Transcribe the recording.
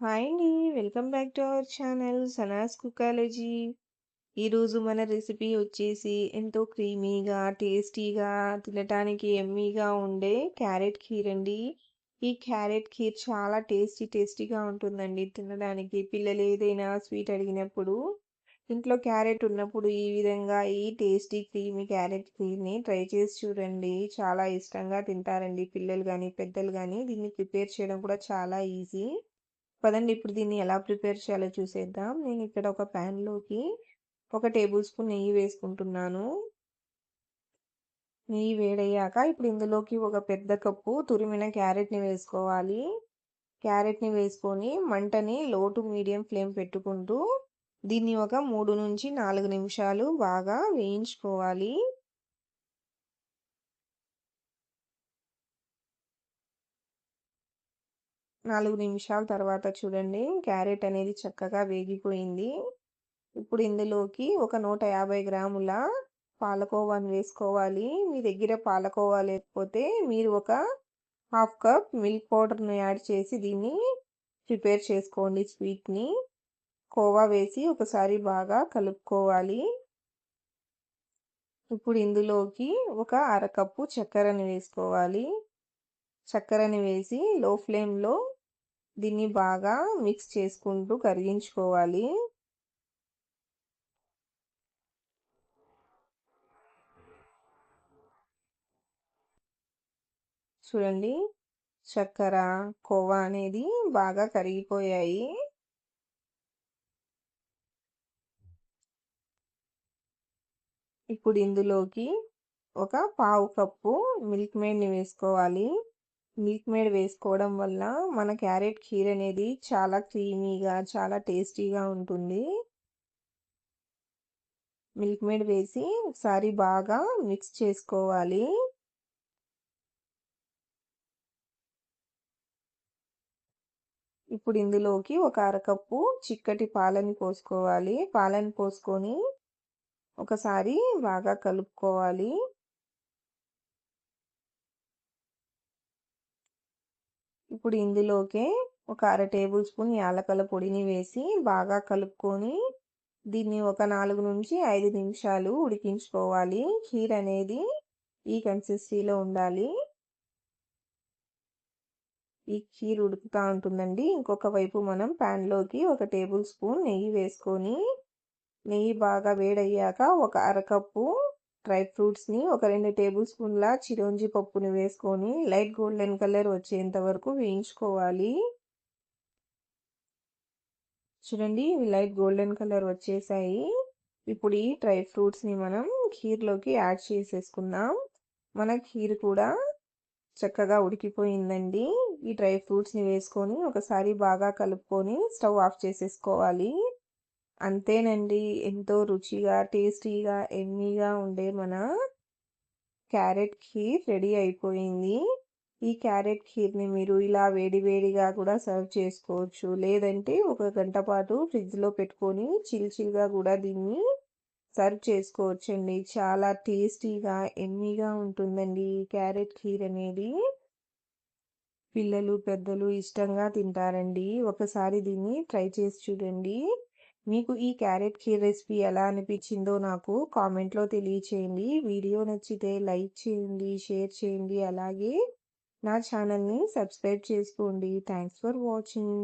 Hi అండి. Welcome back to our channel Sana's cookology. ఈరోజు మన రెసిపీ వచ్చేసి ఎంతో క్రీమీగా, టేస్టీగా, తినటానికి ఎమ్మీగా ఉండే క్యారెట్ ఖీర్ అండి. ఈ క్యారెట్ ఖీర్ చాలా టేస్టీ టేస్టీగా ఉంటుందండి తినడానికి. పిల్లలు ఏదైనా స్వీట్ అడిగినప్పుడు ఇంట్లో క్యారెట్ ఉన్నప్పుడు ఈ విధంగా ఈ టేస్టీ క్రీమీ క్యారెట్ ఖీర్‌ని ట్రై చేసి చూడండి. చాలా ఇష్టంగా తింటారండి పిల్లలు కానీ పెద్దలు కానీ దీన్ని ప్రిపేర్ చేయడం కూడా చాలా ఈజీ. పదండి ఇప్పుడు దీన్ని ఎలా ప్రిపేర్ చేయాలో చూసేద్దాం. నేను ఇక్కడ ఒక ప్యాన్‌లోకి ఒక టేబుల్ స్పూన్ నెయ్యి వేసుకుంటున్నాను. నెయ్యి వేడయ్యాక ఇప్పుడు ఇందులోకి ఒక పెద్ద కప్పు తురిమిన క్యారెట్‌ని వేసుకోవాలి. క్యారెట్‌ని వేసుకొని మంటని లో టు మీడియం ఫ్లేమ్ పెట్టుకుంటూ దీన్ని ఒక 3-4 నిమిషాలు బాగా వేయించుకోవాలి. నాలుగు నిమిషాల తర్వాత చూడండి క్యారెట్ అనేది చక్కగా వేగిపోయింది. ఇప్పుడు ఇందులోకి ఒక 150 గ్రాముల పాలకోవాను వేసుకోవాలి. మీ దగ్గర పాలకోవా లేకపోతే మీరు ఒక హాఫ్ కప్ మిల్క్ పౌడర్‌ని యాడ్ చేసి దీన్ని ప్రిపేర్ చేసుకోండి స్వీట్‌ని. కోవా వేసి ఒకసారి బాగా కలుపుకోవాలి. ఇప్పుడు ఇందులోకి ఒక అరకప్పు చక్కెరని వేసుకోవాలి. చక్కెరని వేసి లో ఫ్లేమ్‌లో దీన్ని బాగా మిక్స్ చేసుకుంటూ కరిగించుకోవాలి. చూడండి చక్కెర, కోవా అనేది బాగా కరిగిపోయాయి. ఇప్పుడు ఇందులోకి ఒక పావు కప్పు మిల్క్ మేడ్‌ని వేసుకోవాలి. మిల్క్ మేడ్ వేసుకోవడం వల్ల మన క్యారెట్ ఖీర్ అనేది చాలా క్రీమీగా, చాలా టేస్టీగా ఉంటుంది. మిల్క్ మేడ్ వేసి ఒకసారి బాగా మిక్స్ చేసుకోవాలి. ఇప్పుడు ఇందులోకి ఒక అరకప్పు చిక్కటి పాలని పోసుకోవాలి. పాలని పోసుకొని ఒకసారి బాగా కలుపుకోవాలి. ఇప్పుడు ఇందులోకే ఒక అర టేబుల్ స్పూన్ యాలకల పొడిని వేసి బాగా కలుపుకొని దీన్ని ఒక 4-5 నిమిషాలు ఉడికించుకోవాలి. ఖీర్ అనేది ఈ కన్సిస్టెన్సీలో ఉండాలి. ఈ కీర్ ఉడుకుతా ఉంటుందండి. ఇంకొక వైపు మనం ప్యాన్‌లోకి ఒక టేబుల్ స్పూన్ నెయ్యి వేసుకొని నెయ్యి బాగా వేడయ్యాక ఒక అరకప్పు డ్రై ఫ్రూట్స్‌ని ఒక రెండు టేబుల్ స్పూన్ల చిరోంజి పప్పుని వేసుకొని లైట్ గోల్డెన్ కలర్ వచ్చేంత వరకు వేయించుకోవాలి. చూడండి ఇవి లైట్ గోల్డెన్ కలర్ వచ్చేసాయి. ఇప్పుడు ఈ డ్రై ఫ్రూట్స్‌ని మనం ఖీర్‌లోకి యాడ్ చేసేసుకుందాం. మన ఖీర్ కూడా చక్కగా ఉడికిపోయిందండి. ఈ డ్రై ఫ్రూట్స్‌ని వేసుకొని ఒకసారి బాగా కలుపుకొని స్టవ్ ఆఫ్ చేసేసుకోవాలి. అంతేనండి ఎంతో రుచిగా, టేస్టీగా, ఎమ్మీగా ఉండే మన క్యారెట్ ఖీర్ రెడీ అయిపోయింది. ఈ క్యారెట్ ఖీర్‌ని మీరు ఇలా వేడివేడిగా కూడా సర్వ్ చేసుకోవచ్చు. లేదంటే ఒక గంట పాటు ఫ్రిడ్జ్‌లో పెట్టుకొని చిల్ చిల్‌గా కూడా దీన్ని సర్వ్ చేసుకోవచ్చండి. చాలా టేస్టీగా, యమ్మీగా ఉంటుందండి ఈ క్యారెట్ ఖీర్ అనేది. పిల్లలు, పెద్దలు ఇష్టంగా తింటారండి. ఒకసారి దీన్ని ట్రై చేసి చూడండి. మీకు ఈ క్యారెట్ ఖీర్ రెసిపీ ఎలా అనిపించిందో నాకు కామెంట్‌లో తెలియచేయండి. వీడియో నచ్చితే లైక్ చేయండి, షేర్ చేయండి. అలాగే నా ఛానల్‌ని సబ్స్క్రైబ్ చేసుకోండి. Thanks for watching.